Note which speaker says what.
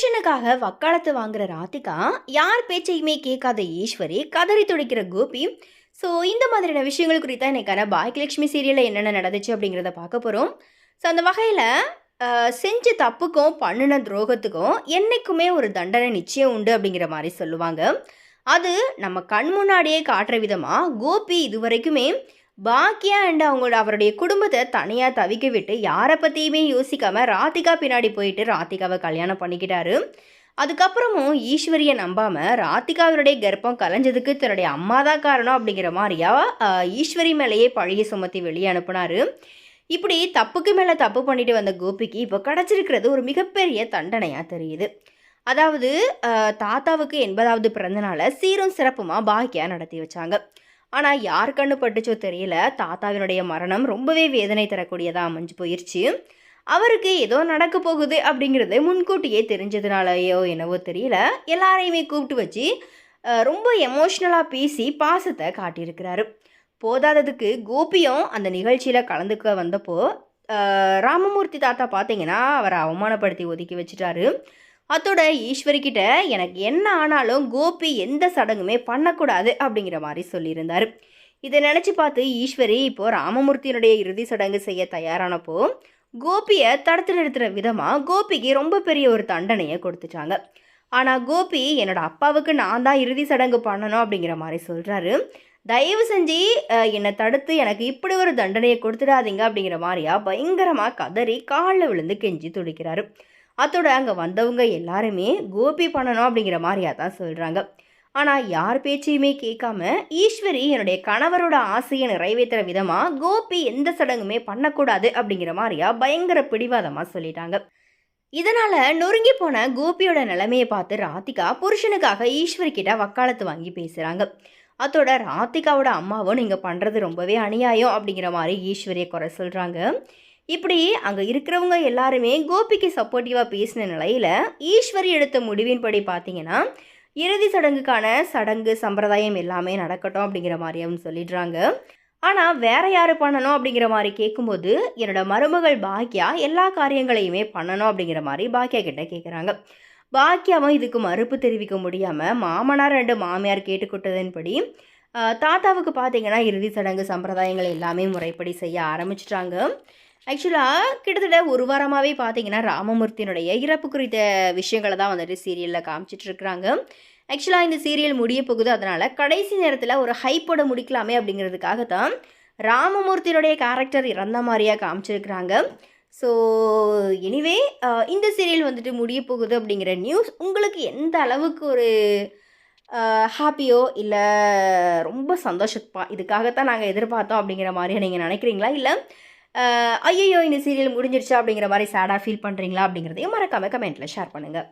Speaker 1: புருஷனுக்காக வக்காலத்து வாங்குற ராதிகா யார் பேச்சையுமே கேட்காத ஈஸ்வரி கதறி துடிக்கிற கோபி. ஸோ இந்த மாதிரியான விஷயங்கள் குறித்தா இன்னைக்கான பாக்கியலட்சுமி சீரியலில் என்னென்ன நடந்துச்சு அப்படிங்கிறத பார்க்க போகிறோம் ஸோ அந்த வகையில் செஞ்ச தப்புக்கும் பண்ணின துரோகத்துக்கும் என்றைக்குமே ஒரு தண்டனை நிச்சயம் உண்டு அப்படிங்கிற மாதிரி சொல்லுவாங்க. அது நம்ம கண் முன்னாடியே காட்டுற விதமாக கோபி இதுவரைக்குமே பாக்கியா அண்ட் அவங்களோட அவருடைய குடும்பத்தை தனியாக தவிக்க விட்டு யாரை பற்றியுமே யோசிக்காமல் ராதிகா பின்னாடி போயிட்டு ராதிகாவை கல்யாணம் பண்ணிக்கிட்டாரு. அதுக்கப்புறமும் ஈஸ்வரியை நம்பாமல் ராதிகாவினுடைய கர்ப்பம் கலைஞ்சதுக்கு தன்னுடைய அம்மா தான் காரணம் அப்படிங்கிற மாதிரியா ஈஸ்வரி மேலேயே பழைய சுமத்தி வெளியே அனுப்புனார். இப்படி தப்புக்கு மேலே தப்பு பண்ணிட்டு வந்த கோபிக்கு இப்போ கிடச்சிருக்கிறது ஒரு மிகப்பெரிய தண்டனையாக தெரியுது. அதாவது தாத்தாவுக்கு எண்பதாவது பிறந்தநாளை சீரும் சிறப்புமாக பாக்கியா நடத்தி வச்சாங்க. ஆனால் யார் கண்ணு பட்டுச்சோ தெரியல. தாத்தாவினுடைய மரணம் ரொம்பவே வேதனை தரக்கூடியதாக அமைஞ்சு போயிடுச்சு அவருக்கு ஏதோ நடக்க போகுது அப்படிங்கிறது முன்கூட்டியே தெரிஞ்சதுனாலயோ என்னவோ தெரியல. எல்லாரையுமே கூப்பிட்டு வச்சு ரொம்ப எமோஷ்னலாக பேசி பாசத்தை காட்டியிருக்கிறாரு. போதாததுக்கு கோபியும் அந்த நிகழ்ச்சியில் கலந்துக்க வந்தப்போ ராமமூர்த்தி தாத்தா பார்த்தீங்கன்னா அவரை அவமானப்படுத்தி ஒதுக்கி வச்சுட்டாரு. அத்தோட ஈஸ்வரி கிட்ட எனக்கு என்ன ஆனாலும் கோபி எந்த சடங்குமே பண்ணக்கூடாது அப்படிங்கிற மாதிரி சொல்லியிருந்தார். இதை நினச்சி பார்த்து ஈஸ்வரி இப்போ ராமமூர்த்தியினுடைய இறுதி சடங்கு செய்ய தயாரானப்போ கோபியை தடுத்து நிறுத்துகிற விதமாக கோபிக்கு ரொம்ப பெரிய ஒரு தண்டனையை கொடுத்துட்டாங்க. ஆனால் கோபி என்னோட அப்பாவுக்கு நான் தான் இறுதி சடங்கு பண்ணணும் அப்படிங்கிற மாதிரி சொல்கிறாரு தயவு செஞ்சு என்னை தடுத்து எனக்கு இப்படி ஒரு தண்டனையை கொடுத்துடாதீங்க அப்படிங்கிற மாதிரியா பயங்கரமாக கதறி காலில் விழுந்து கெஞ்சி துடிக்கிறாரு. அத்தோட அங்கே வந்தவங்க எல்லாருமே கோபி பண்ணணும் அப்படிங்கிற மாதிரியா தான் சொல்கிறாங்க ஆனால் யார் பேச்சையுமே கேட்காம ஈஸ்வரி என்னுடைய கணவரோட ஆசையை நிறைவேற்றுற விதமாக கோபி எந்த சடங்குமே பண்ணக்கூடாது அப்படிங்கிற மாதிரியா பயங்கர பிடிவாதமாக சொல்லிட்டாங்க. இதனால் நொறுங்கி போன கோபியோட நிலைமையை பார்த்து ராதிகா புருஷனுக்காக ஈஸ்வரி கிட்ட வக்காலத்து வாங்கி பேசுகிறாங்க அத்தோட ராதிகாவோட அம்மாவும் நீங்கள் பண்ணுறது ரொம்பவே அநியாயம் அப்படிங்கிற மாதிரி ஈஸ்வரியை குறை சொல்கிறாங்க இப்படி அங்கே இருக்கிறவங்க எல்லாருமே கோபிக்கு சப்போர்ட்டிவாக பேசின நிலையில் ஈஸ்வரி எடுத்த முடிவின்படி பார்த்தீங்கன்னா இறுதி சடங்குக்கான சடங்கு சம்பிரதாயம் எல்லாமே நடக்கட்டும் அப்படிங்கிற மாதிரியும் சொல்லிடுறாங்க. ஆனால் வேற யார் பண்ணணும் அப்படிங்கிற மாதிரி கேட்கும்போது என்னோட மருமகள் பாக்கியா எல்லா காரியங்களையுமே பண்ணணும் அப்படிங்கிற மாதிரி பாக்கியா கிட்ட கேட்குறாங்க பாக்கியாவும் இதுக்கு மறுப்பு தெரிவிக்க முடியாமல் மாமனார் ரெண்டு மாமியார் கேட்டுக்கொட்டதன்படி தாத்தாவுக்கு பார்த்தீங்கன்னா இறுதி சடங்கு சம்பிரதாயங்கள் எல்லாமே முறைப்படி செய்ய ஆரம்பிச்சிட்டாங்க. ஆக்சுவலாக கிட்டத்தட்ட ஒரு வாரமாகவே பார்த்தீங்கன்னா ராமமூர்த்தியினுடைய இறப்பு குறித்த விஷயங்களை தான் வந்துட்டு சீரியலில் காமிச்சிட்ருக்குறாங்க ஆக்சுவலாக இந்த சீரியல் முடிய போகுது. அதனால் கடைசி நேரத்தில் ஒரு ஹைப்போட முடிக்கலாமே அப்படிங்கிறதுக்காக தான் ராமமூர்த்தியினுடைய கேரக்டர் இறந்த மாதிரியாக காமிச்சிருக்கிறாங்க. ஸோ எனிவே இந்த சீரியல் வந்துட்டு முடிய போகுது அப்படிங்கிற நியூஸ் உங்களுக்கு எந்த அளவுக்கு ஒரு ஹாப்பியோ இல்லை ரொம்ப சந்தோஷப்பா இதுக்காகத்தான் நாங்கள் எதிர்பார்த்தோம் அப்படிங்கிற மாதிரியாக நீங்கள் நினைக்கிறீங்களா? இல்லை ஐயோ இந்த சீரியல் முடிஞ்சிருச்சு அப்படிங்கிற மாதிரி சேடாக ஃபீல் பண்ணுறீங்களா அப்படிங்கிறதையும் மறக்காமல் கமெண்ட்டில் ஷேர் பண்ணுங்கள்